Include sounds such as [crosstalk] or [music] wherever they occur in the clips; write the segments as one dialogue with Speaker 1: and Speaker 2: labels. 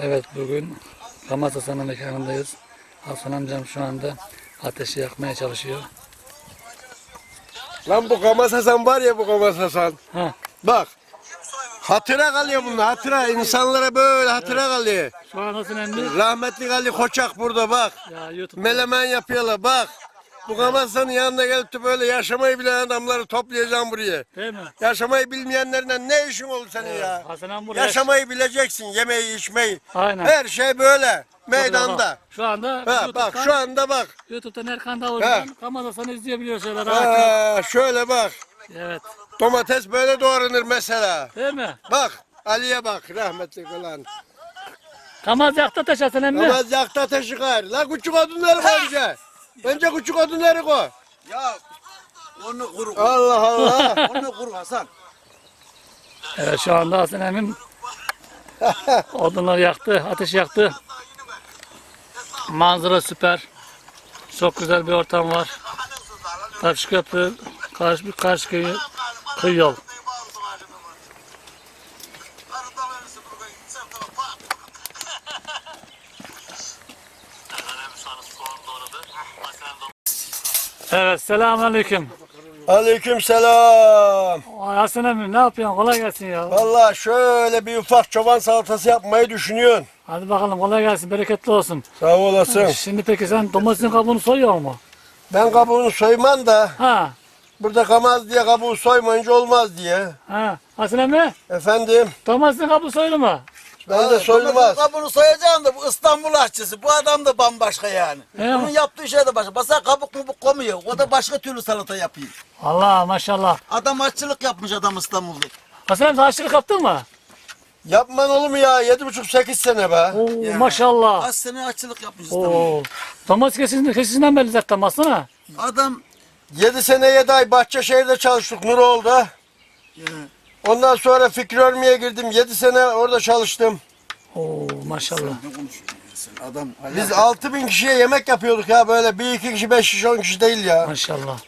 Speaker 1: Evet bugün Ramaz Hasan'ın mekanındayız. Hasan amcam şu anda ateşi yakmaya çalışıyor.
Speaker 2: Lan bu Kamaz Hasan var ya bu Kamaz Hasan.
Speaker 1: Ha,
Speaker 2: Bak. Hatıra kalıyor bunlar hatıra. insanlara böyle hatıra kalıyor.
Speaker 1: şu an Hasan emmi
Speaker 2: Rahmetli Ali Koçak burada bak.
Speaker 1: ya
Speaker 2: Melemen yapıyorlar bak. Bu Kamaz Hasan'ın yanına gelip de böyle yaşamayı bilen adamları toplayacağım buraya.
Speaker 1: değil mi?
Speaker 2: Yaşamayı bilmeyenlerle ne işin olur senin ya?
Speaker 1: Hasan buraya
Speaker 2: Yaşamayı bileceksin, yemeği, içmeyi.
Speaker 1: Aynen.
Speaker 2: Her şey böyle, meydanda.
Speaker 1: Şu anda
Speaker 2: Ha,
Speaker 1: YouTube'dan,
Speaker 2: bak şu anda bak.
Speaker 1: YouTube'dan Erkan Davulcu'dan Ramaz Hasan'ı izleyebiliyor şöyle rahat.
Speaker 2: Ha, şöyle bak.
Speaker 1: Evet.
Speaker 2: Domates böyle doğranır mesela.
Speaker 1: Değil mi?
Speaker 2: Bak Ali'ye bak rahmetli olan.
Speaker 1: Kamaz yaktı ateş Hasan emmi.
Speaker 2: Ama yakta ateşi kayar. La küçük odunları koy önce. Önce küçük odunları koy.
Speaker 3: Ya onu kuru.
Speaker 2: Allah Allah. [laughs]
Speaker 3: onu kuru Hasan.
Speaker 1: Evet şu anda Hasan emmim [laughs] odunları yaktı, ateş yaktı. Manzara süper. Çok güzel bir ortam var. Taş köprü, karşı, karşı kıyı, kıyı yol. Evet selamünaleyküm.
Speaker 2: Aleyküm selam.
Speaker 1: Ay Hasan emmi ne yapıyorsun? Kolay gelsin ya.
Speaker 2: Vallahi şöyle bir ufak çoban salatası yapmayı düşünüyorsun.
Speaker 1: Hadi bakalım kolay gelsin, bereketli olsun.
Speaker 2: Sağ olasın.
Speaker 1: Şimdi peki sen domatesin kabuğunu soyuyor mu?
Speaker 2: Ben kabuğunu soymam da
Speaker 1: Ha,
Speaker 2: burada kamaz diye kabuğu soymayınca olmaz diye.
Speaker 1: ha. Hasan emmi
Speaker 2: Efendim
Speaker 1: domatesin kabuğu soyulu mu?
Speaker 2: Ben de soymaz.
Speaker 3: Kabını soyacaksın da bu İstanbul aşçısı. Bu adam da bambaşka yani.
Speaker 1: He.
Speaker 3: Bunun yaptığı şey de başka. Basa kabuk mubuk koymuyor. O da başka türlü salata yapıyor.
Speaker 1: Allah maşallah.
Speaker 3: Adam aşçılık yapmış adam İstanbul'da.
Speaker 1: Hasan emmi aşçılık yaptın mı?
Speaker 2: Yapman olur mu ya? Yedi buçuk sekiz sene be.
Speaker 1: Oo
Speaker 3: Ya.
Speaker 1: maşallah.
Speaker 3: Kaç sene aşçılık yapmış İstanbul'da.
Speaker 1: Oo. Domates kesisinden, kesisinden belli zaten baksana.
Speaker 3: Adam
Speaker 2: Yedi sene yedi ay Bahçeşehir'de çalıştık Nuroğlu'da.
Speaker 3: ya,
Speaker 2: Ondan sonra Fikri Örmi'ye girdim. Yedi sene orada çalıştım.
Speaker 1: Oo maşallah.
Speaker 3: ne konuşuyorsun sen? Adam
Speaker 2: Biz altı bin kişiye yemek yapıyorduk ya böyle. Bir iki kişi, beş kişi, on kişi değil ya.
Speaker 1: Maşallah.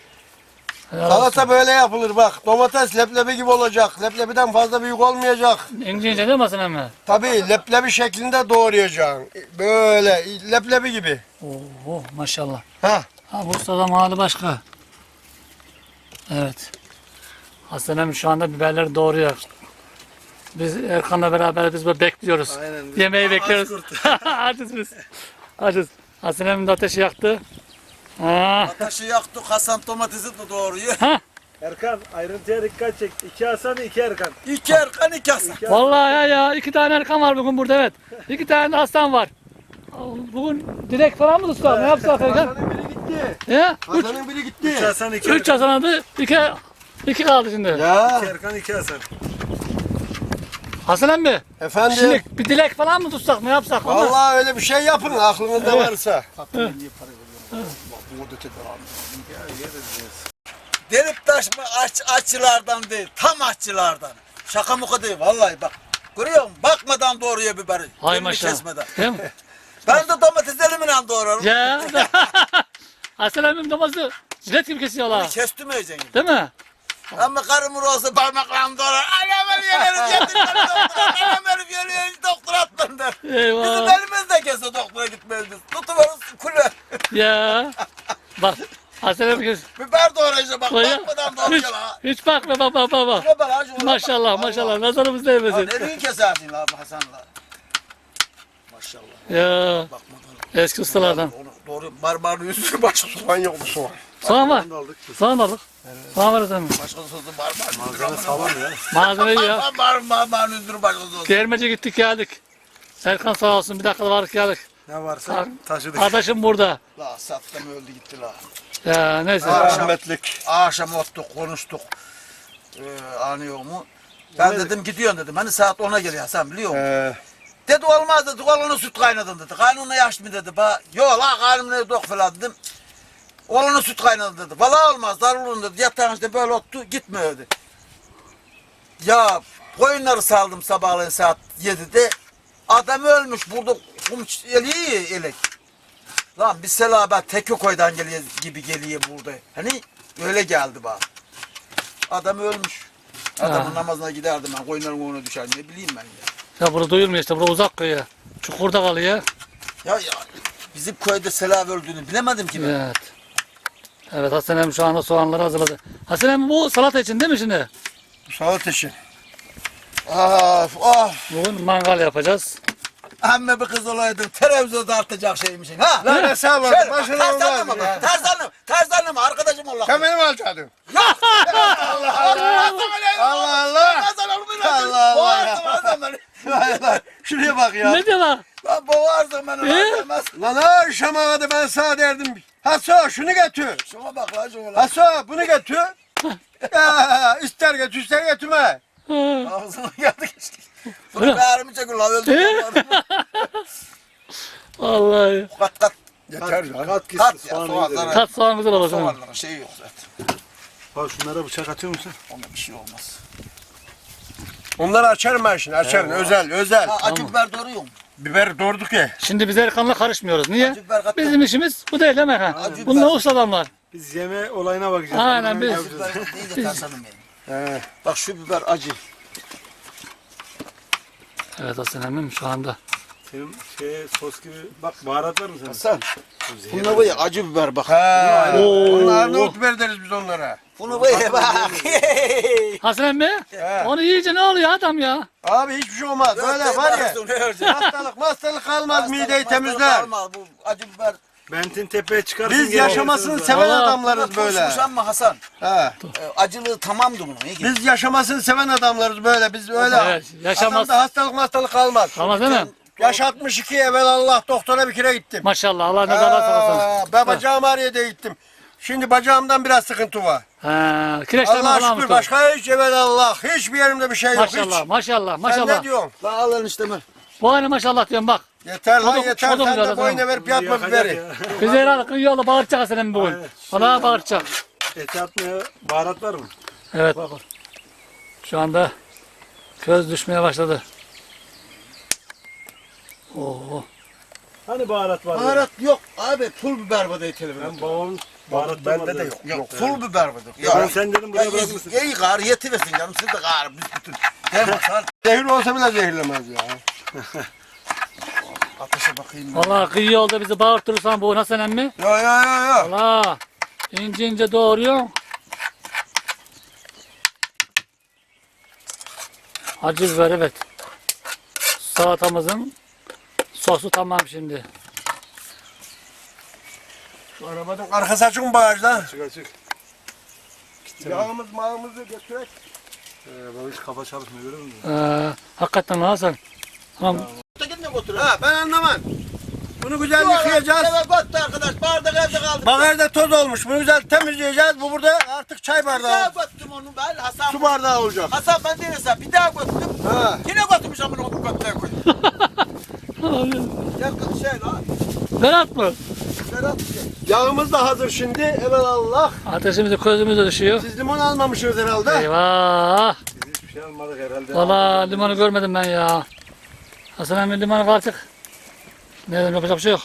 Speaker 1: Helal olsun.
Speaker 2: Salata böyle yapılır bak. Domates leblebi gibi olacak. Leblebiden fazla büyük olmayacak.
Speaker 1: İnce ince değil mi Hasan emmi?
Speaker 2: Tabii leblebi şeklinde doğrayacaksın. Böyle leblebi gibi.
Speaker 1: Oo maşallah.
Speaker 2: Ha.
Speaker 1: Ha Bursa'da mahalle başka. Evet. Hasan emmi şu anda biberleri doğruyor. Biz Erkan'la beraber biz böyle bekliyoruz.
Speaker 3: Aynen.
Speaker 1: Yemeği
Speaker 3: Aç
Speaker 1: bekliyoruz. [laughs] Açız biz. Açız. Hasan emmi de ateşi yaktı. Ha.
Speaker 3: Taşı yaktık Hasan domatesi de doğruyor.
Speaker 4: Erkan ayrıntıya dikkat çek. İki Hasan iki Erkan.
Speaker 3: İki Erkan iki Hasan.
Speaker 1: Vallahi ya ya iki tane Erkan var bugün burada evet. İki tane de Aslan var. Bugün direkt falan mı tutsak? Ne yapsak Erkan?
Speaker 2: Hasan'ın biri gitti.
Speaker 1: Ya? Üç,
Speaker 2: Hasan'ın biri
Speaker 4: İki
Speaker 2: gitti.
Speaker 4: Hasan iki
Speaker 1: üç. Hasan adı, iki, iki kaldı şimdi.
Speaker 2: Ya
Speaker 4: İki Erkan iki Hasan.
Speaker 1: Hasan emmi,
Speaker 2: efendim.
Speaker 1: şimdi bir dilek falan mı tutsak, ne yapsak?
Speaker 2: Vallahi öyle bir şey yapın aklınızda varsa.
Speaker 3: Delip taşma aç, açılardan değil, tam açılardan. Şaka muka değil, vallahi bak. Görüyor musun? Bakmadan doğruyor biberi.
Speaker 1: Hay
Speaker 3: elini
Speaker 1: maşallah.
Speaker 3: kesmeden.
Speaker 1: Değil mi? [laughs]
Speaker 3: Ben de domates elimle doğrarım.
Speaker 1: Ya. [laughs] Hasan emmim domatesi jilet gibi kesiyorlar.
Speaker 3: Kestim yiyeceksin.
Speaker 1: Değil mi?
Speaker 3: Ama karım olsa parmakla doğrar. Anam beni gelirim getir beni doktora. Anam beni geliyor doktor attın der. Bizim elimizde kese doktora gitmeyiz biz. Tutuyoruz kule.
Speaker 1: Ya. Bak. Hasan emmi kes.
Speaker 3: Biber doğrayınca bak
Speaker 1: Koyuyor.
Speaker 3: bakmadan
Speaker 1: Hiç,
Speaker 3: la.
Speaker 1: hiç bakma baba baba.
Speaker 3: Şuna bak, şuna bak.
Speaker 1: Maşallah
Speaker 3: Allah.
Speaker 1: maşallah nazarımız
Speaker 3: Ya
Speaker 1: değmesin.
Speaker 3: nereye kesersin la Hasan'la? Maşallah.
Speaker 1: Ya
Speaker 3: Bakmadan.
Speaker 1: eski ustalardan.
Speaker 3: Onu doğru barbarın üstü başka
Speaker 2: Soğan yok mu soğan?
Speaker 1: Soğan var. Soğan aldık. Soğan var efendim.
Speaker 3: başka sözü barbar. Malzeme sağlam ya.
Speaker 1: Malzeme ya.
Speaker 3: Barbar barbarın üstü başka sözü.
Speaker 1: Değirmece gittik geldik. Serkan sağ olsun bir dakika vardık geldik.
Speaker 4: Ne varsa taşıdık.
Speaker 1: Arkadaşım burada.
Speaker 3: La sattım öldü gitti la.
Speaker 1: Ya neyse.
Speaker 2: Rahmetlik.
Speaker 3: Akşam ottuk konuştuk. Ee, anıyor mu? Ben dedim gidiyorsun dedim. Hani saat 10'a geliyor sen biliyor musun?
Speaker 2: Ee,
Speaker 3: Dedi olmaz dedi. Oğlunu süt kaynadın dedi. Kaynına yaş mı dedi. Ba Yok la kaynımına dok falan dedim. Oğlunu süt kaynadın dedi. Valla olmaz darılın dedi. Yatağın işte böyle ottu gitmiyor dedi. Ya koyunları saldım sabahleyin saat 7'de. Adam ölmüş burada kum eliyor elek. Lan bir selabet Tekökoy'dan geliyor gibi geliyor burada. Hani öyle geldi bana. Adam ölmüş. Adamın namazına giderdim ben. Koyunların önüne düşer. Ne bileyim ben ya.
Speaker 1: Ya burada duyulmuyor işte burada uzak köy ya. çukurda kalıyor.
Speaker 3: Ya, ya bizim köyde selav öldüğünü bilemedim ki ben.
Speaker 1: Evet. Evet Hasan emmi şu anda soğanları hazırladı. Hasan emmi bu salata için değil mi şimdi?
Speaker 2: Sağ teşekkür.
Speaker 3: Of of.
Speaker 1: Bugün mangal yapacağız.
Speaker 3: Emme bir kız olaydın televizyonda artacak şeymişsin ha.
Speaker 2: Lan ne sağ ol. Başına olmaz.
Speaker 3: Tarzanlı mı? Arkadaşım ol.
Speaker 2: Sen benim alacaktın.
Speaker 3: Allah [laughs] Allah.
Speaker 2: Allah Allah. Allah Allah.
Speaker 3: Adam beni.
Speaker 2: Vay vay. Şuraya bak ya.
Speaker 1: Ne diyorlar?
Speaker 3: Lan boğarsın beni.
Speaker 1: Ee?
Speaker 3: lan demez.
Speaker 2: Lan ha şamağadı ben sana derdim. Haso şunu götür.
Speaker 3: Şuna bak lan şuna. lan.
Speaker 2: Haso bunu götür. ya, ister götür ister götürme.
Speaker 1: Ha.
Speaker 3: Ağzına geldi geçti. Bunu bağrımı çekin lan öldüm. [laughs]
Speaker 1: Vallahi.
Speaker 3: Kat kat.
Speaker 2: Yeter ya.
Speaker 4: Kat gitsin
Speaker 3: Kat ya soğanlara.
Speaker 1: Kat soğan güzel olur sana.
Speaker 3: Soğanlara şey yok zaten.
Speaker 4: Bak şunlara bıçak atıyor musun?
Speaker 3: Onda bir şey olmaz.
Speaker 2: Onları açarım ben şimdi açarım. Özel özel.
Speaker 3: Ha acı biber doğruyor mu?
Speaker 2: Biber doğurduk ya.
Speaker 1: Şimdi biz Erkan'la karışmıyoruz. Niye?
Speaker 3: Acı biber katma.
Speaker 1: Bizim işimiz bu değil değil mi Erkan?
Speaker 3: Acı
Speaker 1: Bunlar
Speaker 3: biber.
Speaker 1: usta adamlar.
Speaker 4: Biz yeme olayına bakacağız.
Speaker 1: Aynen,
Speaker 4: Bunları
Speaker 1: biz-
Speaker 4: yapacağız.
Speaker 3: Acı de Tarzan'ım benim.
Speaker 2: He.
Speaker 3: Bak şu biber acı.
Speaker 1: Evet Hasan emmim şu anda.
Speaker 4: Senin şey sos gibi bak baharat var mı senin?
Speaker 3: Sen. Bunda var ya acı biber bak.
Speaker 2: Ha. Onlar ne biber deriz biz onlara.
Speaker 3: Bunu ya bak. [laughs]
Speaker 1: Hasan emmi
Speaker 2: He.
Speaker 1: onu yiyince ne oluyor adam ya?
Speaker 2: Abi hiçbir şey olmaz. Böyle var ya. Hastalık hastalık kalmaz mideyi temizler.
Speaker 3: Kalmaz, Bu acı biber.
Speaker 4: Bentin tepeye çıkarsın.
Speaker 2: Biz yaşamasını seven
Speaker 1: Vallahi-
Speaker 2: adamlarız böyle.
Speaker 3: Turşmuş ama Hasan.
Speaker 2: Ha.
Speaker 3: Ee, acılığı tamamdı bunun. iyi.
Speaker 2: Biz yaşamasını seven adamlarız böyle. Biz öyle.
Speaker 1: Evet, yaşamaz-
Speaker 2: Adamda hastalık hastalık kalmaz.
Speaker 1: Tamam değil mi?
Speaker 2: Yaş 62 evvel Allah doktora bir kere gittim.
Speaker 1: Maşallah Allah ne kadar saklasın.
Speaker 2: Aa, ben bacağım ağrıya da gittim. Şimdi bacağımdan biraz sıkıntı var.
Speaker 1: Ha, kireçlenme
Speaker 2: Allah
Speaker 1: falan
Speaker 2: şükür
Speaker 1: mı?
Speaker 2: başka hiç evvel Allah. Hiçbir yerimde bir şey yok.
Speaker 1: Maşallah
Speaker 2: Hiç.
Speaker 1: maşallah
Speaker 2: Sen
Speaker 1: maşallah.
Speaker 2: ne diyorsun?
Speaker 3: Lan al lan işte ben.
Speaker 1: Bu aynı maşallah diyorum bak.
Speaker 2: Yeter lan
Speaker 1: O da-
Speaker 2: yeter.
Speaker 1: o da
Speaker 2: Sen de boyuna
Speaker 1: adam.
Speaker 2: verip yapma
Speaker 4: Yakacak
Speaker 2: biberi.
Speaker 4: ya. [laughs]
Speaker 1: Bizi herhalde kıyıyorla bağıracak Hasan emmi bugün.
Speaker 4: Aynen.
Speaker 1: Valla bağıracak.
Speaker 4: Eti atmaya baharat var mı?
Speaker 1: Evet. Şu anda köz düşmeye başladı. Oo.
Speaker 4: Hani baharat var?
Speaker 3: Baharat yok abi. Pul biber var diye.
Speaker 4: Ben babamın baharat
Speaker 2: Bende de yok.
Speaker 3: Yok pul biber var.
Speaker 4: Ya ben sen dedim
Speaker 3: Ya
Speaker 4: buraya bırakmışsın.
Speaker 3: iyi gari yetiversin canım. Siz de gari biz bütün. Bak lan. [laughs]
Speaker 2: Zehir olsa bile zehirlemez ya. [laughs]
Speaker 3: Ateşe bakayım. ben.
Speaker 1: Valla kıyı yolda bizi bağırtırırsan bu Hasan emmi.
Speaker 2: Yo yo yo yo.
Speaker 1: Valla ince ince doğruyor. Acı biber evet. Salatamızın sosu tamam şimdi.
Speaker 2: Şu arabanın arkası açık mı bagajda?
Speaker 4: Açık açık.
Speaker 2: Yağımız mağımızı götürek.
Speaker 4: Ee, bak hiç kafa çalışmıyor görüyor musun?
Speaker 1: Ee, hakikaten Hasan. Tamam.
Speaker 2: Ha ben anlamam. Bunu güzel yıkayacağız.
Speaker 3: Evet battı arkadaş. Bardak evde kaldı.
Speaker 2: Bagajda toz olmuş. Bunu güzel temizleyeceğiz. Bu burada artık çay
Speaker 3: Bir
Speaker 2: bardağı.
Speaker 3: daha götürdüm onu ben. Hasan.
Speaker 2: Su bardağı olacak.
Speaker 3: Hasan ben değilse bir daha götürdüm.
Speaker 2: Ha.
Speaker 3: Yine götürmüş amına onu götüre [laughs] koy. Gel kız şey lan.
Speaker 1: Berat mı?
Speaker 3: Berat.
Speaker 2: Yağımız da hazır şimdi. Evet Allah.
Speaker 1: Ateşimiz de közümüz de düşüyor.
Speaker 2: Siz limon almamışsınız herhalde.
Speaker 1: Eyvah.
Speaker 4: Biz hiçbir şey almadık herhalde.
Speaker 1: Valla limanı görmedim ben ya. Hasan emmi limanı var artık. Neden yapacak bir şey yok.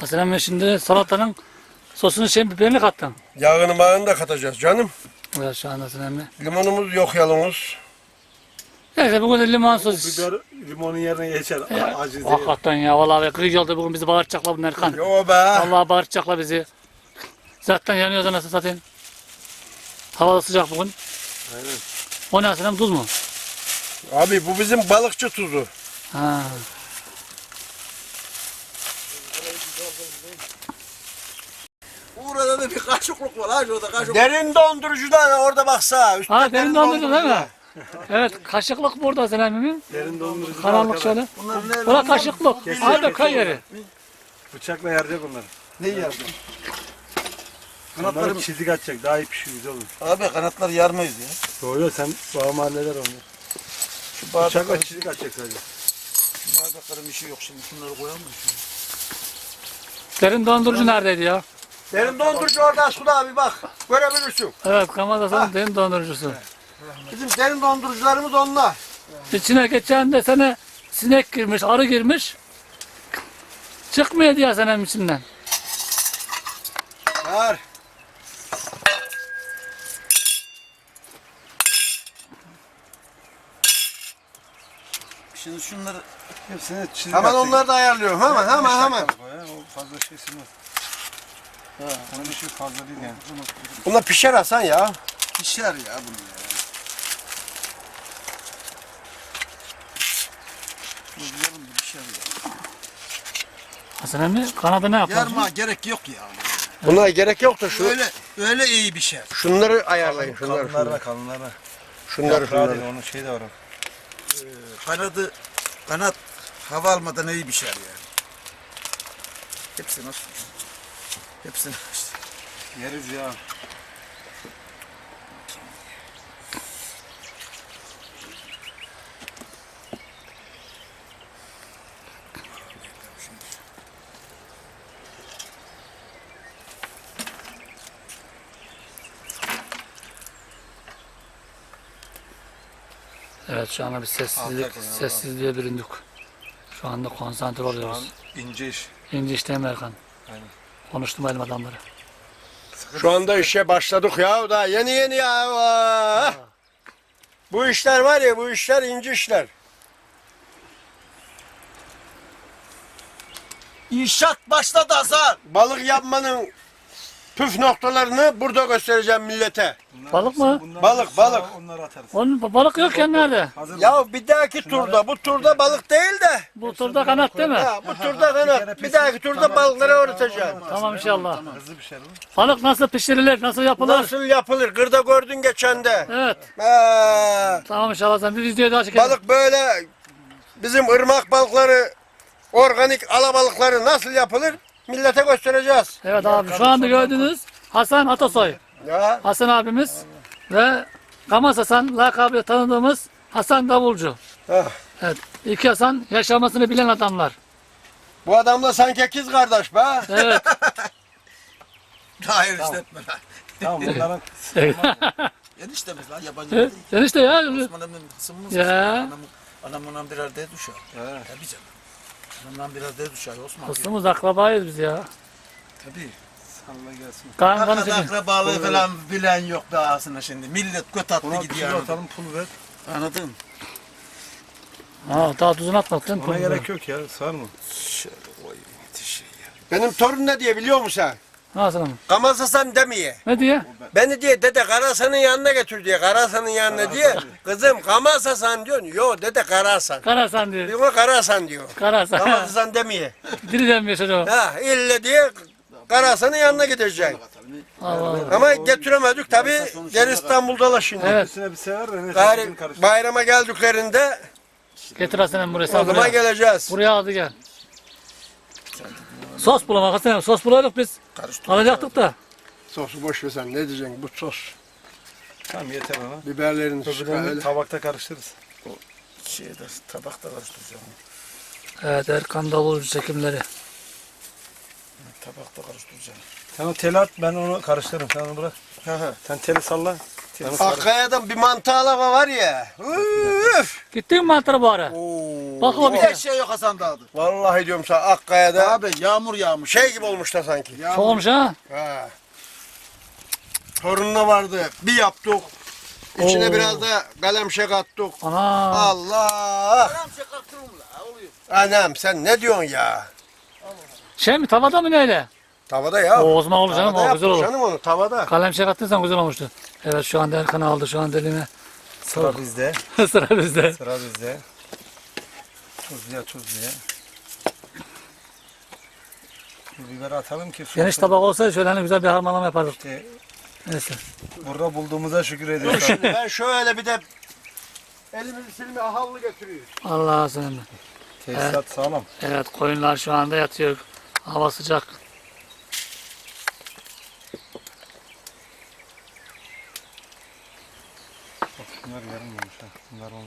Speaker 1: Hasan emmi şimdi salatanın sosunu şey biberini kattın.
Speaker 2: Yağını mağını da katacağız canım.
Speaker 1: Evet şu anda Hasan emmi.
Speaker 2: Limonumuz yok yalnız.
Speaker 1: Neyse bugün de limon sosu.
Speaker 4: Biber limonun yerine geçer. [laughs] Acı değil.
Speaker 1: Hakikaten ya vallahi kıyı yolda bugün bizi bağıracaklar bunlar kan.
Speaker 2: Yo be.
Speaker 1: Vallahi bağıracaklar bizi. Zaten yanıyoruz anasını satayım. Hava da sıcak bugün.
Speaker 4: Aynen.
Speaker 1: O ne emmi tuz mu?
Speaker 2: Abi bu bizim balıkçı tuzu.
Speaker 1: Ha.
Speaker 3: Burada da bir kaşıklık var ha şurada kaşık.
Speaker 2: Derin dondurucu da orada baksa. Üstte
Speaker 1: Ha derin dondurucu değil mi? Evet kaşıklık burada Hasan emmimin.
Speaker 4: Derin dondurucu.
Speaker 1: Karanlık şöyle.
Speaker 3: Bunlar ne?
Speaker 1: Buna kaşıklık.
Speaker 4: Kesin,
Speaker 1: Hadi
Speaker 4: kesin.
Speaker 1: kay yeri.
Speaker 4: Bıçakla yaracak onları.
Speaker 3: Ne yazdın?
Speaker 4: Onları
Speaker 3: Kanatlarım.
Speaker 4: çizik atacak. Daha iyi pişiyor güzel olur.
Speaker 3: Abi kanatlar yarmayız ya.
Speaker 4: Yo sen babam halleder onu.
Speaker 3: Şu
Speaker 4: Bıçakla çizik atacak sadece.
Speaker 3: şu bardakların şey yok şimdi. Şunları koyalım mı?
Speaker 1: Derin dondurucu neredeydi ya?
Speaker 2: Derin dondurucu orada suda abi bak. Görebilirsin.
Speaker 1: Evet Kamadası'nın derin dondurucusu.
Speaker 2: Bizim derin dondurucularımız onlar.
Speaker 1: İçine geçen de sene sinek girmiş, arı girmiş. Çıkmıyor diye senin içinden.
Speaker 2: Var.
Speaker 3: Şimdi şunları
Speaker 5: Hepsini çizgi
Speaker 2: Hemen onları da ayarlıyorum. Hemen hemen hemen.
Speaker 5: O fazla şey silmez. Onun bir şey fazla değil yani.
Speaker 2: Bunlar pişer Hasan ya.
Speaker 3: pişer ya bunu yarım bir pişer ya.
Speaker 1: Hasan emmi kanadı ne yaparsın?
Speaker 3: Yarma gerek yok ya.
Speaker 2: Buna gerek yoktur. Şu,
Speaker 3: Öyle öyle iyi pişer.
Speaker 2: şunları ayarlayın. Şunları, şunları.
Speaker 5: kalınlara.
Speaker 2: Şunları,
Speaker 5: Yaprağı
Speaker 2: şunları.
Speaker 5: onun şeyi de var. o.
Speaker 3: Kanadı kanat hava almadan iyi pişer yani. Hepsi nasıl? Hepsi işte.
Speaker 5: Yeriz ya.
Speaker 1: Evet şu anda bir sessizlik,
Speaker 5: Altta koyalım,
Speaker 1: sessizliğe büründük. Şu anda konsantre oluyoruz.
Speaker 5: İnce iş.
Speaker 1: İnci işte Erkan.
Speaker 5: Aynen.
Speaker 1: Konuştum elim adamları.
Speaker 2: Şu anda işe başladık ya. Daha yeni yeni ya. Ah! Bu işler var ya bu işler ince işler.
Speaker 3: İnşaat başladı Hasan.
Speaker 2: Balık yapmanın püf noktalarını burada göstereceğim millete.
Speaker 5: Bunlar
Speaker 1: Balık mı?
Speaker 5: bunlar
Speaker 2: Balık,
Speaker 5: sonra
Speaker 2: balık.
Speaker 5: Onları atarız.
Speaker 1: Onun balık yokken nerede?
Speaker 5: Hazır mı?
Speaker 2: Ya bir dahaki turda bu turda balık değil de
Speaker 1: Bu turda kanat değil mi?
Speaker 2: ha, bu [laughs] turda kanat bir dahaki turda balıkları öğreteceğim.
Speaker 1: Tamam inşallah.
Speaker 5: Hızlı pişer bu.
Speaker 1: Balık nasıl pişirilir, nasıl yapılır?
Speaker 2: Nasıl yapılır? Kırda gördün geçen de.
Speaker 1: Evet.
Speaker 2: Ha,
Speaker 1: Tamam inşallah sen bir video daha çekelim.
Speaker 2: balık böyle bizim ırmak balıkları organik alabalıkları nasıl yapılır millete göstereceğiz.
Speaker 1: Evet abi şu anda gördüğünüz Hasan Atasoy.
Speaker 2: Ya
Speaker 1: Hasan abimiz ve Kamas Hasan lakabıyla tanıdığımız Hasan Davulcu.
Speaker 2: Heh.
Speaker 1: Evet. İki Hasan yaşamasını bilen adamlar.
Speaker 2: bu adamla sanki ikiz kardeş be.
Speaker 1: Evet. [laughs]
Speaker 3: Hayır işletme lan.
Speaker 5: Tamam bunların
Speaker 3: Eniştemiz [laughs] lan yabancı değil.
Speaker 1: Sen işte ya.
Speaker 3: Osman'ımın kısmımız.
Speaker 1: Ya.
Speaker 3: Anam, anamından birer de düşer.
Speaker 5: Evet.
Speaker 3: Tabii canım. Anamdan birer de düşer Osman.
Speaker 1: Kıstımız akrabayız biz ya.
Speaker 3: Tabii.
Speaker 5: salla gelsin.
Speaker 1: Kan çekin.
Speaker 3: akrabalığı falan bilen yok be aslında şimdi. Millet göt attı
Speaker 5: Buna
Speaker 3: gidiyor.
Speaker 5: tuz
Speaker 3: anladın.
Speaker 5: atalım pul ver.
Speaker 3: Anladın?
Speaker 1: Ha, daha tuzunu atmak değil mi?
Speaker 5: Ona gerek yok ya. Sar mı?
Speaker 3: Şöyle oy şey ya.
Speaker 2: Benim torun ne diye biliyor musun sen?
Speaker 1: Hasan abi.
Speaker 2: Kamaz Hasan demiye.
Speaker 1: Ne diye?
Speaker 2: Beni diye dede Karasan'ın yanına götür diye. Karasan'ın yanına diye. Kızım Kamaz Hasan diyorsun. Yo dede Karasan.
Speaker 1: Karasan diyor.
Speaker 2: Diyor Karasan diyor.
Speaker 1: Karasan.
Speaker 2: Hasan demiye. [laughs]
Speaker 1: Dili denmiyor çocuğum.
Speaker 2: Ha ille diye Karasan'ın yanına gideceksin.
Speaker 1: Allah Allah.
Speaker 2: Ama getiremedik tabi. Gel İstanbul'da şimdi.
Speaker 1: Evet.
Speaker 5: Üstüne bir sever de ne
Speaker 2: Gari bayrama geldiklerinde
Speaker 1: Getir Hasan'ım buraya.
Speaker 2: o zaman geleceğiz.
Speaker 1: Buraya aldı gel. Sos bulamak Hasan'ım. Sos bulamadık biz. Alacaktık da.
Speaker 2: Sosu boş ver sen ne diyeceksin bu sos.
Speaker 5: Tamam yeter ona.
Speaker 2: Biberlerini
Speaker 5: Öbürlerini
Speaker 2: öyle.
Speaker 5: tabakta karıştırırız.
Speaker 3: Şeyde tabakta karıştıracağım.
Speaker 1: Evet Erkan Davulcu çekimleri.
Speaker 3: Tabakta karıştıracağım.
Speaker 5: Sen o teli at ben onu karıştırırım. Sen onu bırak.
Speaker 2: Hı hı.
Speaker 5: Sen teli salla.
Speaker 2: Akkaya'dan bir mantı alama var ya. Üf.
Speaker 1: Gittin mi mantara bu ara?
Speaker 2: Oo.
Speaker 1: Bak o bir şey.
Speaker 3: yok Hasan Dağ'da.
Speaker 2: Vallahi diyorum sana Akkaya'da
Speaker 3: Abi yağmur yağmış.
Speaker 2: şey gibi olmuş da sanki.
Speaker 1: Çok olmuş ha.
Speaker 2: Ha. Torununa vardı. Bir yaptık. İçine
Speaker 1: Oo.
Speaker 2: biraz da kalemşek attık.
Speaker 1: Ana.
Speaker 2: Allah.
Speaker 3: Karam şey kalktırım la oluyor.
Speaker 2: Anam sen ne diyorsun ya?
Speaker 1: Şey mi tavada mı neyle?
Speaker 2: Tavada ya.
Speaker 1: Zaman olur canım
Speaker 2: Tavada
Speaker 1: o güzel olur.
Speaker 2: Canım onu tavada.
Speaker 1: Kalem şey attıysan güzel olmuştu. Evet şu anda Erkan aldı şu an eline. [laughs]
Speaker 5: Sıra bizde.
Speaker 1: Sıra bizde.
Speaker 5: Sıra bizde. Tuzluya tuzluya. Pul biberi atalım ki
Speaker 1: Geniş tabak olsaydı şöyle hani güzel bir harmanlama yapardık.
Speaker 5: İşte
Speaker 1: Neyse.
Speaker 5: burada bulduğumuza şükür
Speaker 2: Dur
Speaker 5: ediyoruz.
Speaker 2: şimdi ben şöyle bir de elimizi silme havlu getiriyoruz.
Speaker 1: Allah'a emanet.
Speaker 5: Tesisat sağlam.
Speaker 1: Evet koyunlar şu anda yatıyor. Hava sıcak.
Speaker 5: Bak bunlar yarım olmuş ha. Bunlar
Speaker 2: havlu.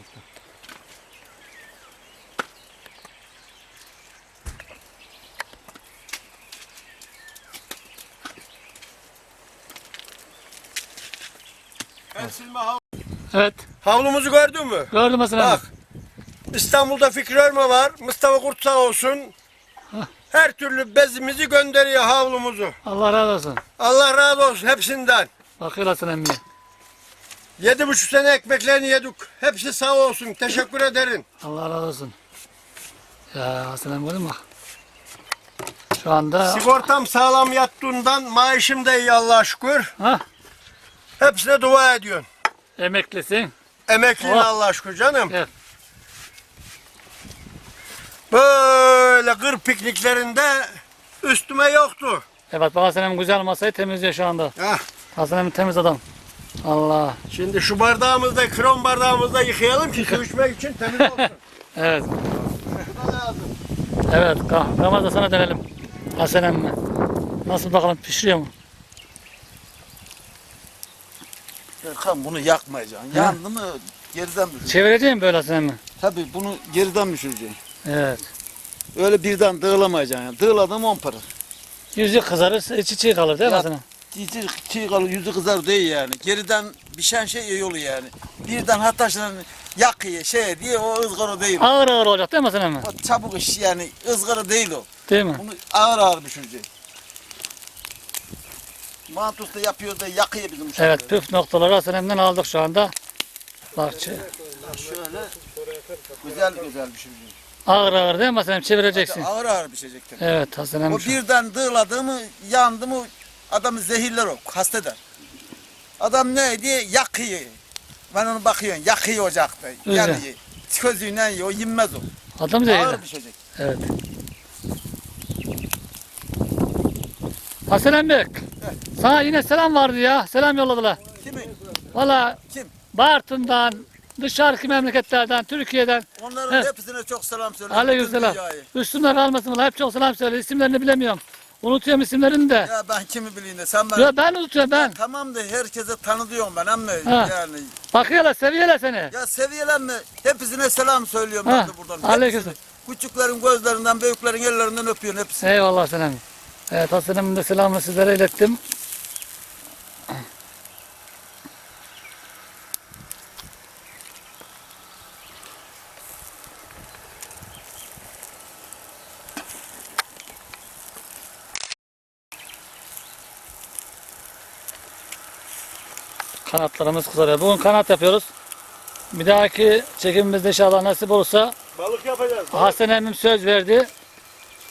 Speaker 1: Evet.
Speaker 2: Havlumuzu gördün mü?
Speaker 1: Gördüm mesela.
Speaker 2: Bak. İstanbul'da Fikri Örme var. Mustafa Kurt sağ olsun. Her türlü bezimizi gönderiyor havlumuzu.
Speaker 1: Allah razı olsun.
Speaker 2: Allah razı olsun hepsinden.
Speaker 1: Bakıyorlar sen emmiye.
Speaker 2: Yedi buçuk sene ekmeklerini yedik. Hepsi sağ olsun. Teşekkür ederim.
Speaker 1: Allah razı olsun. Ya Hasan emmi gördün mü? Şu anda
Speaker 2: Sigortam sağlam yattığından maaşım da iyi Allah'a şükür.
Speaker 1: ha,
Speaker 2: Hepsine dua ediyorsun.
Speaker 1: emeklisin.
Speaker 2: Emekliyim
Speaker 1: Oh.
Speaker 2: Allah'a şükür canım.
Speaker 1: Evet.
Speaker 2: Böyle kır pikniklerinde üstüme yoktu.
Speaker 1: Evet bak Hasan emmi güzel masayı temizliyor şu anda.
Speaker 2: Heh.
Speaker 1: Hasan emmi temiz adam. Allah.
Speaker 2: Şimdi şu bardağımızda, krom bardağımızda yıkayalım ki su içmek için temiz olsun. [laughs]
Speaker 1: Evet. Evet, Ka- Ramazan sana dönelim. Hasan emmi. Nasıl bakalım pişiriyor mu?
Speaker 3: Erkan bunu yakmayacaksın. Yandı mı geriden düşüreceksin.
Speaker 1: Çevireceğim böyle Hasan emmi.
Speaker 3: Tabii bunu geriden düşüreceksin.
Speaker 1: Evet.
Speaker 3: Öyle birden dığılamayacaksın. Yani. Dığıladın on para.
Speaker 1: Yüzü kızarır, içi çiğ kalır değil mi Hasan emmi?
Speaker 3: Çiğ, çiğ kalır, yüzü kızar değil yani. Geriden pişen şey oluyor yani. Birden hatta yakıyor şey diye o ızgara değil.
Speaker 1: Ağır ağır olacak değil mi Hasan emmi?
Speaker 3: O çabuk iş yani ızgara değil o.
Speaker 1: Değil mi?
Speaker 3: Bunu ağır ağır pişireceksin. Mantus da yapıyor da yakıyor bizim uşakları.
Speaker 1: Evet, püf noktaları Hasan emmi'den aldık şu anda. Bak çe-
Speaker 3: Şöyle güzel güzel pişireceksin.
Speaker 1: ağır ağır değil mi Hasan? Çevireceksin.
Speaker 3: Ağır ağır pişecek tabii.
Speaker 1: Evet Hasan.
Speaker 3: O birden dığladı mı, yandı mı adamı zehirler o, hasta eder. Adam ne diye yakıyor. Ben onu bakıyorum, yakıyor ocakta.
Speaker 1: Öyle.
Speaker 3: Yanıyor. Közüyle yiyor, yenmez o.
Speaker 1: Adam
Speaker 3: Ağır
Speaker 1: zehirli.
Speaker 3: pişecek.
Speaker 1: Evet. Hasan emmi. Sana yine selam vardı ya. Selam yolladılar.
Speaker 3: Kimi?
Speaker 1: Valla
Speaker 3: Kim?
Speaker 1: Bartın'dan, dışarıki memleketlerden, Türkiye'den.
Speaker 3: Onların
Speaker 1: Evet.
Speaker 3: hepsine çok selam söyle.
Speaker 1: Aleykümselam.
Speaker 3: Bütün dünyayı.
Speaker 1: Üstümde kalmasın. Hep çok selam söyle. İsimlerini bilemiyorum. Unutuyorum isimlerini de.
Speaker 3: Ya ben kimi bileyim de sen ben.
Speaker 1: Ya ben unutuyorum ben.
Speaker 3: Tamam da herkese tanıdıyorum ben ama
Speaker 1: Ha.
Speaker 3: yani.
Speaker 1: Bakıyorlar, seviyorlar seni.
Speaker 3: Ya seviyelenme. Hepsine selam söylüyorum
Speaker 1: Ha,
Speaker 3: ben de buradan. Hepsini. Küçüklerin gözlerinden, büyüklerin ellerinden öpüyorum hepsini.
Speaker 1: Eyvallah selam. Evet Hasan Emmi'nin de selamını sizlere ilettim. Kanatlarımız kızarıyor. Bugün kanat yapıyoruz. Bir dahaki çekimimizde inşallah nasip olursa
Speaker 4: Balık yapacağız.
Speaker 1: Hasan emmim söz verdi.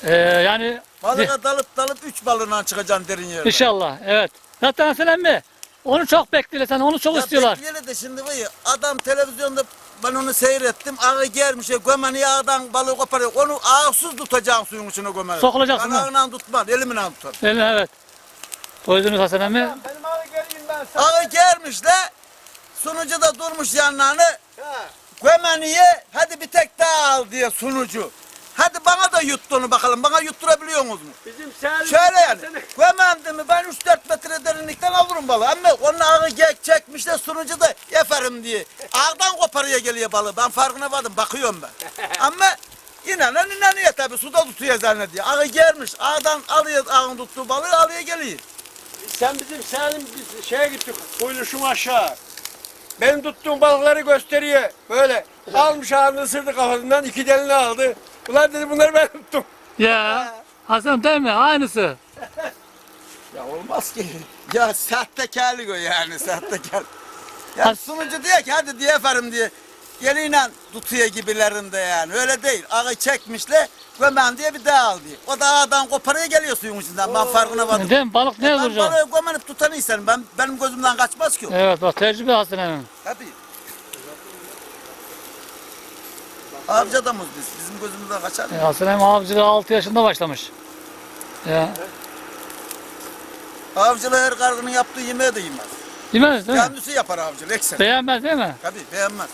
Speaker 1: Ee, yani
Speaker 3: Balığa dalıp dalıp üç balığından çıkacaksın derin yerden.
Speaker 1: inşallah evet. Zaten Hasan emmi onu çok bekliyorlar sen onu çok
Speaker 3: Ya
Speaker 1: istiyorlar.
Speaker 3: bekleyeli de şimdi ya adam televizyonda ben onu seyrettim. Ağı gelmiş ya gömeni ağdan balığı koparıyor. Onu ağsız tutacaksın suyun içine gömeni.
Speaker 1: Sokulacaksın
Speaker 3: Ben
Speaker 1: ha?
Speaker 3: ağından tutmam elimle tutar.
Speaker 1: Evet. evet. Duydunuz Hasan emmi.
Speaker 4: Benim abi geleyim ben sana.
Speaker 3: Ağı gelmiş de sunucu da durmuş yanlarını. Gömeniye hadi bir tek daha al diye sunucu. Hadi bana da yut onu bakalım. Bana yutturabiliyor musunuz?
Speaker 4: Bizim Selim.
Speaker 3: Şöyle yani. Gömendi mi ben 3-4 metre derinlikten alırım balığı. Ama onun ağı gek çekmiş de sunucu da yaparım diye. Ağdan koparıya geliyor balığı. Ben farkına vardım. Bakıyorum ben. [laughs] Ama inanan inanıyor tabii. Suda tutuyor zannediyor. Ağı gelmiş. Ağdan alıyor ağın tuttuğu balığı alıyor geliyor.
Speaker 2: Sen bizim Selim biz şeye gittik. Kuyuluşum aşağı. Benim tuttuğum balıkları gösteriyor. Böyle almış ağzını ısırdı kafasından iki delini aldı. Ulan dedi bunları ben tuttum.
Speaker 1: Ya Hasan değil mi? Aynısı.
Speaker 3: Ya olmaz ki. Ya sahtekarlık o yani sahtekar. Ya sunucu diyor ki hadi diye yaparım diye. Eliyle tutuyor gibilerinde yani. Öyle değil. Ağı çekmişle gömen diye bir daha al diye. O da ağdan koparıya geliyor suyun içinden. Ben farkına vardım.
Speaker 1: Değil mi? Balık ne
Speaker 3: ben
Speaker 1: vuracak?
Speaker 3: balığı gömenip tutan insanım. Ben, benim gözümden kaçmaz ki o.
Speaker 1: Evet bak tecrübe Hasan emmim.
Speaker 3: Tabii. Avcı adamız biz. Bizim gözümüzden kaçar mı?
Speaker 1: E, Hasan emmi avcılığa 6 yaşında başlamış. Ya.
Speaker 3: Avcılığı her kargının yaptığı yemeği de yemez.
Speaker 1: Yemez değil mi?
Speaker 3: Kendisi yapar avcılık. Eksen.
Speaker 1: Beğenmez değil mi?
Speaker 3: Tabii beğenmez.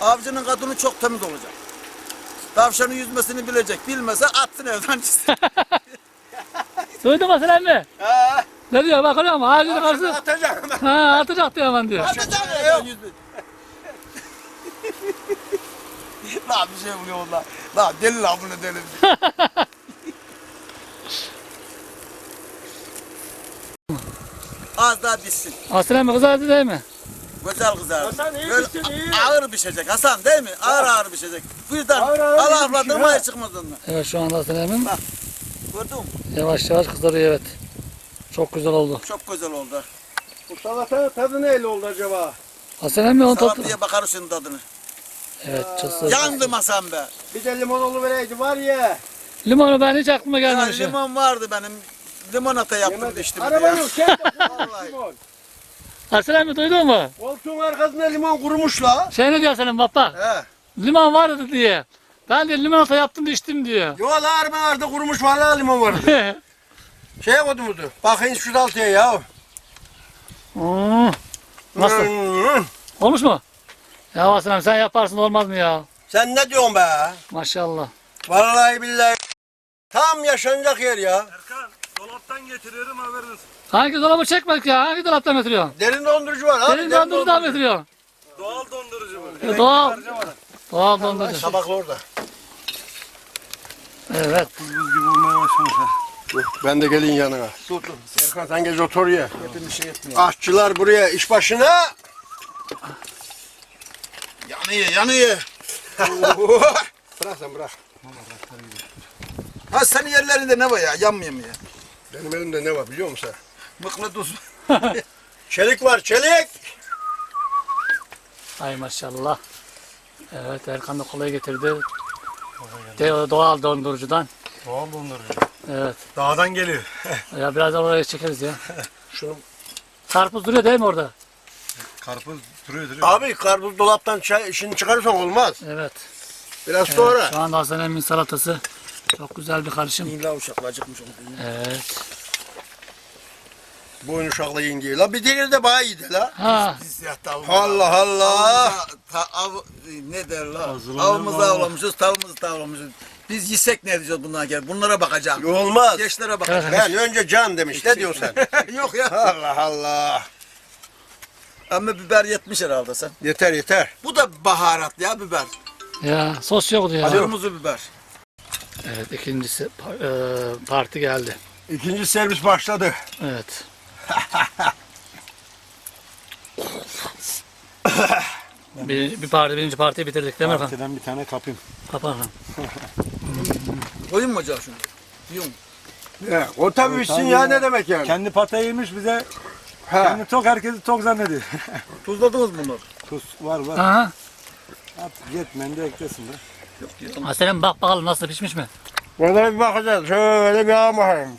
Speaker 3: Avcının kadını çok temiz olacak. Tavşanın yüzmesini bilecek. Bilmese atsın evden çıksın. [laughs]
Speaker 1: Duydun mu Hasan emmi?
Speaker 3: Ha,
Speaker 1: Ne diyor bak görüyor musun? Ağacını karşı.
Speaker 2: Atacağım.
Speaker 1: Ha atacak diyor hemen diyor.
Speaker 3: Evden yüzme. [laughs] Lan bir şey buluyor onlar. Lan deli lan bunu deli. [laughs] Az daha bitsin.
Speaker 1: Hasan emmi kızardı değil mi?
Speaker 3: Güzel kızardı.
Speaker 4: Hasan iyi
Speaker 3: Böyle
Speaker 4: misin, iyi?
Speaker 3: a- Ağır pişecek Hasan değil mi? Ağır ağır pişecek. Birden
Speaker 4: Ağır ağır
Speaker 3: alafladın
Speaker 4: pişiyor,
Speaker 3: mı
Speaker 4: ha.
Speaker 3: çıkmaz ondan.
Speaker 1: Evet şu anda Hasan emmim
Speaker 3: Gördün mü?
Speaker 1: yavaş yavaş kızarıyor evet. Çok güzel oldu.
Speaker 3: Çok güzel oldu.
Speaker 2: Bu salatanın tadı neyle oldu acaba?
Speaker 1: Hasan emmi onu topla.
Speaker 3: Salataya bakarız senin tadını.
Speaker 1: Evet çok
Speaker 3: Yandım Hasan be.
Speaker 2: Bir de limon oluvereydi var ya.
Speaker 1: Limonu ben hiç aklıma
Speaker 3: Ya
Speaker 1: gelmemiş. ya.
Speaker 3: limon vardı benim. Limonata yaptım da içtim.
Speaker 2: Araba
Speaker 3: ya.
Speaker 2: yok. Şey [laughs]
Speaker 3: Vallahi.
Speaker 2: limon.
Speaker 1: Hasan emmi duydun mu?
Speaker 2: Koltuğun arkasında limon kurumuş la.
Speaker 1: Şey ne diyor senin baba?
Speaker 3: He.
Speaker 1: Limon vardı diye. Ben de limonata yaptım da içtim diyor.
Speaker 2: Yo la arabanın arkasında kurumuş var la [laughs] limon vardı. Şeye koydu mudu? Bakın şu daltıya ya.
Speaker 1: Hmm. Nasıl?
Speaker 2: Hmm.
Speaker 1: Olmuş mu? Ya emmi sen yaparsın olmaz mı ya?
Speaker 2: Sen ne diyorsun be?
Speaker 1: Maşallah.
Speaker 2: Vallahi billahi. Tam yaşanacak yer ya.
Speaker 4: Erkan dolaptan getiriyorum haberiniz.
Speaker 1: Hangi dolabı çekmek ya? Hangi dolaptan götürüyorsun?
Speaker 2: Derin dondurucu var abi.
Speaker 1: Senin dondurucudan götürüyorsun?
Speaker 4: Doğal dondurucu bu.
Speaker 1: Ya Doğal. Doğal dondurucu.
Speaker 2: Tabaklı orada.
Speaker 1: Evet.
Speaker 5: Buz gibi olmaya başlamış ha.
Speaker 2: Ben de gelin yanına.
Speaker 3: Dur dur.
Speaker 2: Erkan sen geç otur ya.
Speaker 3: Hepimiz şey etmiyor.
Speaker 2: Aşçılar buraya iş başına.
Speaker 3: Yanıyor yanıyor. [laughs]
Speaker 2: bırak sen bırak.
Speaker 3: Ha senin yerlerinde ne var ya? Yanmıyor mu ya?
Speaker 2: Benim elimde ne var biliyor musun
Speaker 3: Mıknatıs. [laughs]
Speaker 2: sen? Çelik var çelik.
Speaker 1: Ay maşallah. Evet Erkan da kolayı getirdi. De- doğal dondurucudan.
Speaker 5: Doğal dondurucu.
Speaker 1: Evet.
Speaker 5: Dağdan geliyor. [laughs]
Speaker 1: Ya birazdan oraya çekeriz ya.
Speaker 2: Şunu.
Speaker 1: Karpuz duruyor değil mi orada?
Speaker 5: Karpuz duruyor duruyor.
Speaker 2: Abi karpuz dolaptan çay, şimdi çıkarırsan olmaz.
Speaker 1: Evet.
Speaker 2: Biraz
Speaker 1: evet.
Speaker 2: sonra.
Speaker 1: Şu anda Hasan Emin salatası. Çok güzel bir karışım.
Speaker 3: İlla uşaklar acıkmış oldu.
Speaker 1: Evet.
Speaker 2: Bu oyun uşakla yiyin diye. La bir diğeri de bana iyiydi la.
Speaker 1: Ha.
Speaker 3: Biz ya tavuğumuz.
Speaker 2: Allah Allah.
Speaker 3: Ta, av, ne der la? Avımızı avlamışız, tavuğumuzu tavlamışız. Biz yesek ne edeceğiz bundan gel? Bunlara bakacağım.
Speaker 2: Olmaz.
Speaker 3: Gençlere bakacağım.
Speaker 2: Ben önce can demiş. Ne diyorsun [laughs] sen?
Speaker 3: Yok ya.
Speaker 2: Allah Allah.
Speaker 3: Ama biber yetmiş herhalde sen.
Speaker 2: Yeter yeter.
Speaker 3: Bu da baharat ya biber.
Speaker 1: Ya sos yoktu ya.
Speaker 3: Kırmızı biber.
Speaker 1: Evet ikincisi e, parti geldi.
Speaker 2: İkinci servis başladı.
Speaker 1: Evet. Bir, bir parti, birinci partiyi bitirdik değil mi efendim?
Speaker 5: Partiden bir tane kapayım.
Speaker 1: Kapanın.
Speaker 3: Koyun mu acaba şunu? Yum.
Speaker 2: Ya, o tabii bitsin ya ne demek yani.
Speaker 5: Kendi patayı yemiş bize.
Speaker 2: Ha.
Speaker 5: Kendi tok herkesi tok zannediyor. [laughs]
Speaker 3: Tuzladınız mı bunları?
Speaker 5: Tuz var var.
Speaker 1: Aha.
Speaker 5: At yetmeyen de eklesin be.
Speaker 1: Hasan'ım bak bakalım nasıl pişmiş mi?
Speaker 2: Burada bir bakacağız. Şöyle bir ağa bakayım.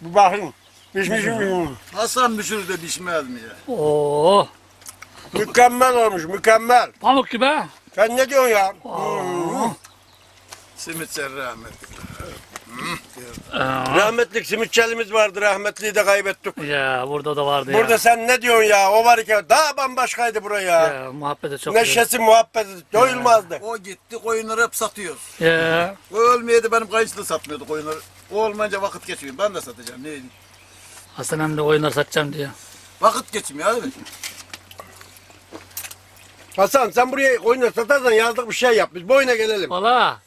Speaker 2: Bir bakayım. Pişmiş mi?
Speaker 3: Hasan pişirir de pişmez mi ya?
Speaker 1: Oo,
Speaker 2: Mükemmel olmuş mükemmel.
Speaker 1: pamuk gibi ha.
Speaker 2: Sen ne diyorsun ya?
Speaker 3: Simit sen rahmet.
Speaker 2: Rahmetlik simitçelimiz vardı. Rahmetliyi de kaybettik.
Speaker 1: Ya burada da vardı
Speaker 2: Burada
Speaker 1: ya.
Speaker 2: sen ne diyorsun ya? O var iken daha bambaşkaydı buraya.
Speaker 1: Ya muhabbeti çok güzel.
Speaker 2: Neşesi muhabbeti doyulmazdı.
Speaker 3: O gitti koyunları hep satıyoruz.
Speaker 1: Ya.
Speaker 3: O ölmeyeydi benim kayınçı da satmıyordu koyunları. O olmayınca vakit geçiyor. Ben de satacağım. Ne?
Speaker 1: Hasan hem de oyunlar satacağım diyor.
Speaker 3: Vakit geçim ya değil mi?
Speaker 2: Hasan sen buraya oyunu satarsan yazdık bir şey yap. Biz boyuna gelelim.
Speaker 1: Ola.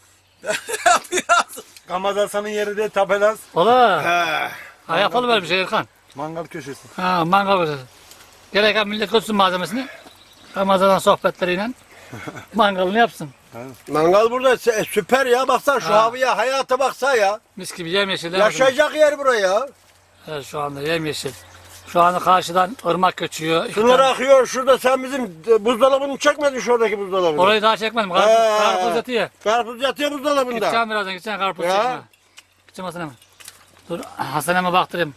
Speaker 1: [laughs]
Speaker 5: Hasan'ın yeri de tapelas.
Speaker 1: Ola.
Speaker 2: He.
Speaker 1: Ha yapalım böyle bir şey Erkan.
Speaker 5: Mangal köşesi.
Speaker 1: Ha mangal koyacağız. Gereken millet götürsün malzemesini. Ramazan sohbetleriyle [laughs] mangalını yapsın.
Speaker 2: Mangal burada sü- süper ya. Baksana şu
Speaker 1: Ha.
Speaker 2: havaya, hayata baksa ya.
Speaker 1: Mis gibi yemyeşil.
Speaker 2: Yaşayacak yer buraya.
Speaker 1: Evet, şu anda yemyeşil. Şu anda karşıdan ırmak
Speaker 2: Sular
Speaker 1: tane-
Speaker 2: akıyor. Şurada sen bizim e, buzdolabını çekmedin şuradaki buzdolabını.
Speaker 1: Orayı daha çekmedim. Karpuz,
Speaker 2: He.
Speaker 1: karpuz yatıyor.
Speaker 2: Karpuz yatıyor buzdolabında.
Speaker 1: Gideceğim birazdan gideceğim karpuz
Speaker 2: Ya.
Speaker 1: çekme. Gideceğim Hasan hemen. Dur Hasan hemen baktırayım.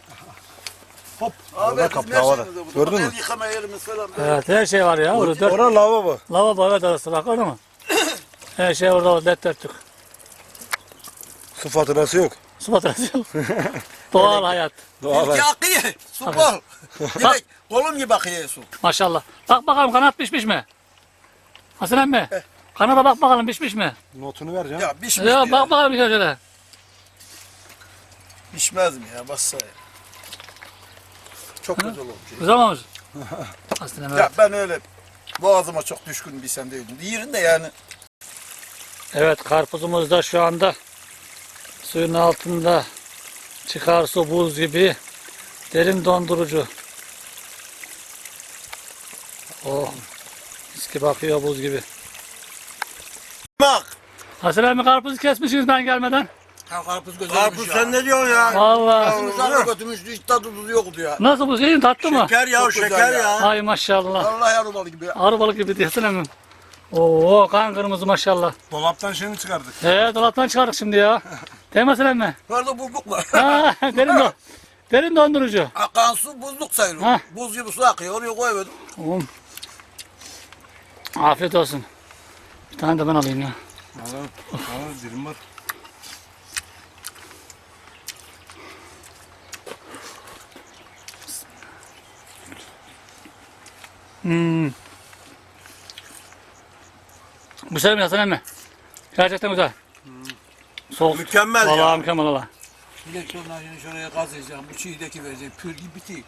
Speaker 3: Abi
Speaker 5: Orada
Speaker 3: de burada.
Speaker 5: Gördün
Speaker 3: El
Speaker 5: mü?
Speaker 3: yıkama yerimiz falan.
Speaker 1: Evet her şey var ya. Orada dört
Speaker 5: Orada lavabo.
Speaker 1: lavabo evet arası bak orada mı? [coughs] Her şey orada dört dörtlük.
Speaker 5: Su faturası yok.
Speaker 1: Su faturası [laughs] yok. Doğal hayat.
Speaker 5: Doğal.
Speaker 3: İlki akıyor. Su bol. Direkt kolum gibi akıyor su.
Speaker 1: Maşallah. Bak bakalım kanat pişmiş mi? Hasan emmi. Kanada bak bakalım pişmiş mi?
Speaker 5: Notunu vereceğim.
Speaker 3: Ya pişmiş
Speaker 1: Ya bak bakalım bir şöyle.
Speaker 3: Pişmez mi ya? Bassa ya. Çok güzel olmuş.
Speaker 1: Güzel olmuş. [laughs] Hasan emmi.
Speaker 3: Ya ben öyle boğazıma çok düşkün bir sen değilim. Yerin de yani.
Speaker 1: Evet karpuzumuz da şu anda suyun altında çıkar su buz gibi derin dondurucu. Oh mis gibi akıyor buz gibi.
Speaker 2: Bak.
Speaker 1: Hasan emmi karpuzu kesmişsiniz ben gelmeden.
Speaker 3: Ha, karpuz
Speaker 2: Karpuz
Speaker 3: götürmüş ya.
Speaker 2: sen ne diyorsun ya?
Speaker 1: Valla.
Speaker 3: Karpuz sana götürmüş hiç tadı tuzu yoktu ya.
Speaker 1: Nasıl bu şeyin tatlı mı?
Speaker 2: Şeker ya
Speaker 3: Çok güzel
Speaker 2: şeker
Speaker 3: ya.
Speaker 2: ya.
Speaker 1: Ay maşallah.
Speaker 3: Vallahi arıbalı gibi ya.
Speaker 1: Arı balık gibi diyorsun emin. Oo kan kırmızı maşallah.
Speaker 5: Dolaptan şimdi çıkardık.
Speaker 1: He dolaptan çıkardık şimdi ya. [laughs] Değil mi?
Speaker 3: Nerede buzluk var?
Speaker 1: Ha, [laughs] derin do derin dondurucu.
Speaker 3: Akan su buzluk sayılır.
Speaker 1: Ha.
Speaker 3: Buz gibi su akıyor. Oraya koymadım.
Speaker 1: Oğlum. Afiyet olsun. Bir tane de ben alayım ya.
Speaker 5: Alalım. Alalım dilim var.
Speaker 1: Hmm. Güzel mi Hasan emmi? Gerçekten güzel. Soğuk.
Speaker 2: Mükemmel
Speaker 1: Vallahi
Speaker 2: ya.
Speaker 1: mükemmel valla.
Speaker 3: Direksiyondan şimdi şuraya gaz edeceğim. Bu çiğdeki vereceğim. Pür gibi biti.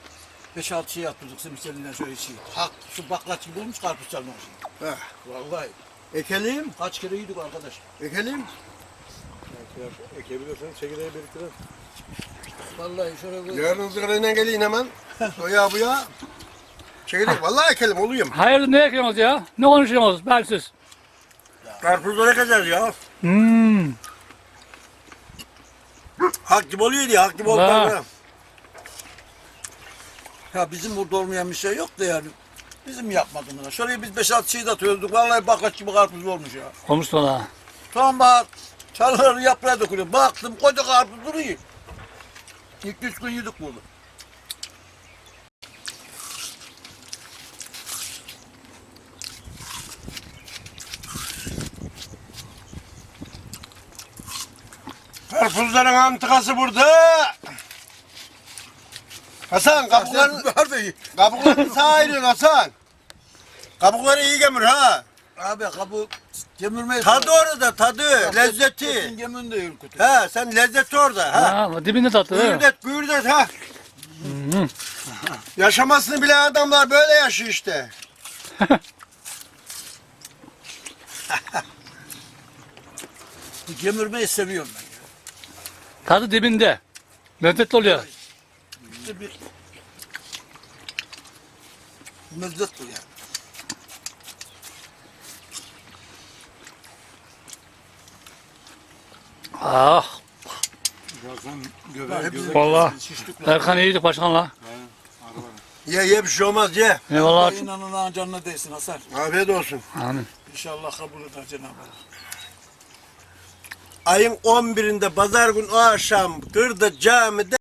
Speaker 3: 5-6 şey yaptırdık simselinden şöyle çiğ. Hak şu baklaç gibi olmuş karpuz çalmak.
Speaker 2: Heh.
Speaker 3: Vallahi.
Speaker 2: Ekelim,
Speaker 3: Kaç kere yedik arkadaş.
Speaker 2: ekelim.
Speaker 4: Ekebilirsen çekirdeği biriktirin.
Speaker 3: Vallahi şöyle bir...
Speaker 2: Yarın ızgarayla geleyim hemen. O ya bu ya. Çekirdek vallahi ekelim oluyor mu?
Speaker 1: Hayırdır ne ekliyorsunuz ya? Ne konuşuyorsunuz? Ben siz.
Speaker 2: Karpuzları ekeceğiz ya.
Speaker 1: Hmm.
Speaker 2: Hak gibi oluyor diye, hak gibi oldu.
Speaker 3: Ya bizim burada olmayan bir şey yok da yani. Bizim yapmadığımız. Şuraya biz 5-6 çiğ de atıyorduk. Vallahi baklaç gibi karpuz olmuş ya.
Speaker 1: Olmuş valla.
Speaker 3: Sonbahar çalıları yaprağa dökülüyor. Baktım koca karpuz duruyor. İlk üç gün yedik bunu.
Speaker 2: Karpuzların antikası burada. Hasan kabuklarını,
Speaker 3: Nerede iyi?
Speaker 2: kabuklarını sağa ayırıyorsun Hasan. Kabukları iyi gemir ha.
Speaker 3: Abi kabı kemirmeyiz.
Speaker 2: Tadı orada tadı, lezzeti.
Speaker 3: gemin de kötü.
Speaker 2: Ha sen lezzeti orada ha.
Speaker 1: Ha, dibinde tatlı değil mi?
Speaker 2: Güğürdet, güğürdet ha. Yaşamasını bilen adamlar böyle yaşıyor işte. [laughs]
Speaker 3: Bu Kemirmeyi seviyorum ben.
Speaker 1: Tadı dibinde. Lezzetli oluyor.
Speaker 3: İşte bir lezzet bu yani.
Speaker 1: Ah.
Speaker 3: Lan.
Speaker 1: Erkan iyiydik başkanla.
Speaker 2: Ye ye bir şey olmaz ye.
Speaker 1: Eyvallah.
Speaker 3: İnanın canına değsin Hasan.
Speaker 2: Afiyet olsun.
Speaker 1: Amin.
Speaker 3: İnşallah kabul eder Cenab-ı Hak.
Speaker 2: Ayın 11'inde pazar gün o akşam Kırda camide